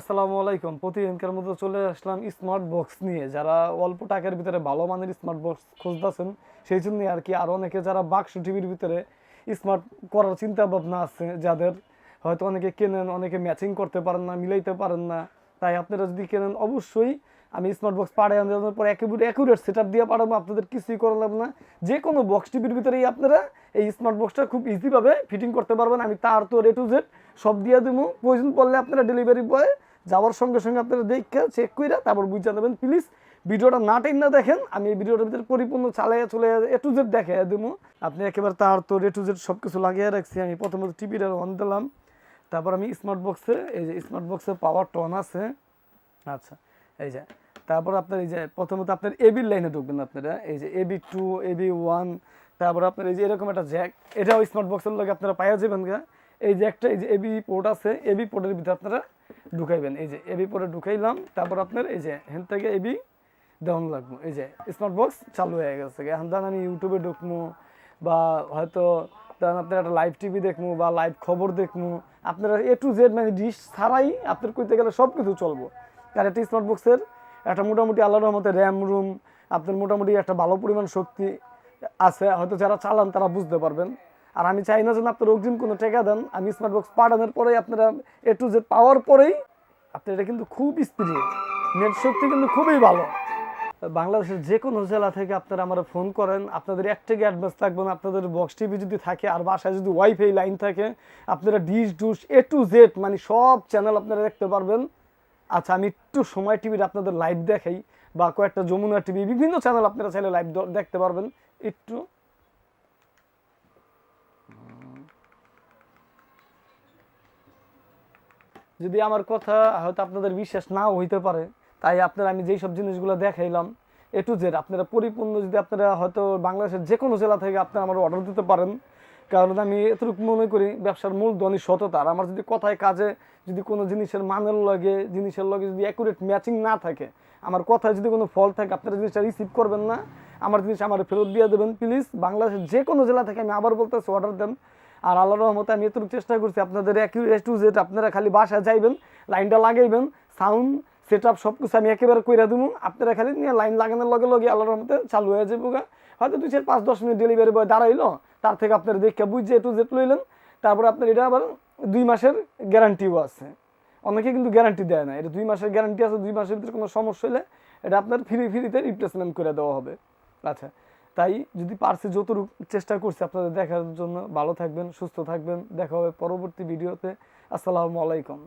আসসালামু আলাইকুম। প্রতিদিনকার মতো চলে আসলাম স্মার্ট বক্স নিয়ে। যারা অল্প টাকার ভিতরে ভালো মানের স্মার্ট বক্স খুঁজতেছেন, সেই জন্য আর কি আর অনেকে যারা বাক্স টিভির ভিতরে স্মার্ট করার চিন্তা ভাবনা আছে, যাদের হয়তো অনেকে কেনেন, অনেকে ম্যাচিং করতে পারেন না, মিলাইতে পারেন না। তাই আপনারা যদি কেনেন, অবশ্যই আমি স্মার্ট বক্স পাড়াই আনার পর একেবারে অ্যাকুরেট সেট আপ দিয়ে পাঠাবো, আপনাদের কিছুই করা লাগবে না যে কোনো বক্স টিভির ভিতরেই আপনারা এই স্মার্ট বক্সটা খুব ইজিভাবে ফিটিং করতে পারবেন। আমি তার তো এ টু জেড সব দিয়ে দেবো। প্রয়োজন পড়লে আপনারা ডেলিভারি বয় যাওয়ার সঙ্গে সঙ্গে আপনারা দেখে চেক করে তারপর বুঝে নেবেন প্লিজ ভিডিওটা না টেন না দেখেন, আমি এই ভিডিওটার ভিতরে পরিপূর্ণ চালাই চলে এ টু জেড দেখে দেবো আপনি একেবারে তার তো এ টু জেড সব কিছু লাগিয়ে রাখছি, আমি প্রথমত টিভিটা অন দিলাম, তারপর আমি স্মার্ট বক্সে এই যে স্মার্ট বক্সে পাওয়ার টন আছে। আচ্ছা এই যে, তারপর আপনার এই যে, প্রথমত আপনার এবির লাইনে ঢুকবেন আপনারা, এই যে এবি টু এবি ওয়ান তারপর আপনার এই যে এরকম একটা জ্যাক এটাও স্মার্ট বক্সের লোক আপনারা পাইয়া যাবেন এই যে একটা এই যে এবি পোর্ট আছে এবি পোর্টের ভিতরে আপনারা ঢুকাইবেন। এই যে এবি পোর্টে ঢুকাইলাম, তারপর আপনার এই যে হেন থেকে এবি দেওয়ান লাগবো। এই যে স্মার্ট বক্স চালু হয়ে গেছে। এখন ধরেন আমি ইউটিউবে ঢুকবো বা হয়তো ধরেন আপনার একটা লাইভ টিভি দেখব বা লাইভ খবর দেখব, আপনারা এ টু জেড মানে ডিশ ছাড়াই আপনার কইতে গেলে সব কিছু চলবো। আর একটা স্মার্ট বক্সের একটা মোটামুটি আল্লাহর রহমতে র্যাম রুম আপনার মোটামুটি একটা ভালো পরিমাণ শক্তি আছে। হয়তো যারা চালান তারা বুঝতে পারবেন। আর আমি চাই না যেন আপনার অগ্রিম কোনো টাকা দেন। আমি স্মার্ট বক্স পাঠানোর পরেই আপনারা এ টু জেড পাওয়ার পরেই আপনার এটা কিন্তু খুব স্পিড নেট শক্তি কিন্তু খুবই ভালো। বাংলাদেশের যে কোনো জেলা থেকে আপনারা আমার ফোন করেন। আপনাদের এক টাকা অ্যাডভান্স লাগবে না। আপনাদের বক্স টিভি যদি থাকে আর বাসায় যদি ওয়াইফাই লাইন থাকে, আপনারা ডিশ ডুশ এ টু জেড মানে সব চ্যানেল আপনারা দেখতে পারবেন। আচ্ছা আমি একটু সময় টিভির আপনাদের লাইভ দেখাই বা কয়েকটা যমুনা টিভি বিভিন্ন চ্যানেল আপনারা চাইলে লাইভ দেখতে পারবেন। একটু যদি আমার কথা হয়তো আপনাদের বিশ্বাস নাও হইতে পারে, তাই আপনারা আমি যেই সব জিনিসগুলো দেখাইলাম এ টু জেড আপনারা পরিপূর্ণ যদি আপনারা হয়তো বাংলাদেশের যে কোনো জেলা থেকে আপনারা আমার অর্ডার দিতে পারেন, কারণ আমি এতটুকু মনে করি ব্যবসার মূল ধনী সততা, আর আমার যদি কথায় কাজে যদি কোনো জিনিসের মানের লগে, জিনিসের লগে যদি অ্যাকুরেট ম্যাচিং না থাকে, আমার কথায় যদি কোনো ফল থাকে, আপনারা জিনিসটা রিসিভ করবেন না, আমার জিনিস আমার ফেরত দিয়ে দেবেন প্লিজ বাংলাদেশের যে কোনো জেলা থেকে আমি আবার বলতেছি অর্ডার দেন। আর আল্লাহর রহমতে আমি এতটুকু চেষ্টা করছি আপনাদের অ্যাকুরেট টু জেড আপনারা খালি বাসায় যাইবেন, লাইনটা লাগাইবেন সাউন্ড সেট আপ সব কিছু আমি একেবারে কইরা দেবো আপনারা খালি নিয়ে লাইন লাগানোর লগে লগে আল্লাহর রহমতে চালু হয়ে যাব। হয়তো দুই চার পাঁচ দশ মিনিট ডেলিভারি বয় দাঁড়াইলো, তার থেকে আপনারা দেখে বুঝছে টু জেড লইলেন। তারপরে আপনার এটা আবার দুই মাসের গ্যারান্টিও আছে। অনেকে কিন্তু গ্যারান্টি দেয় না। এটা দুই মাসের গ্যারান্টি আছে, দুই মাসের ভিতরে কোনো সমস্যা হলে এটা আপনার ফ্রি ফ্রিতে রিপ্লেসমেন্ট করে দেওয়া হবে। আচ্ছা তাই যদি পারছে যতটুকু চেষ্টা করছি আপনাদের দেখার জন্য, ভালো থাকবেন, সুস্থ থাকবেন। দেখা হবে পরবর্তী ভিডিওতে। আসসালামু আলাইকুম।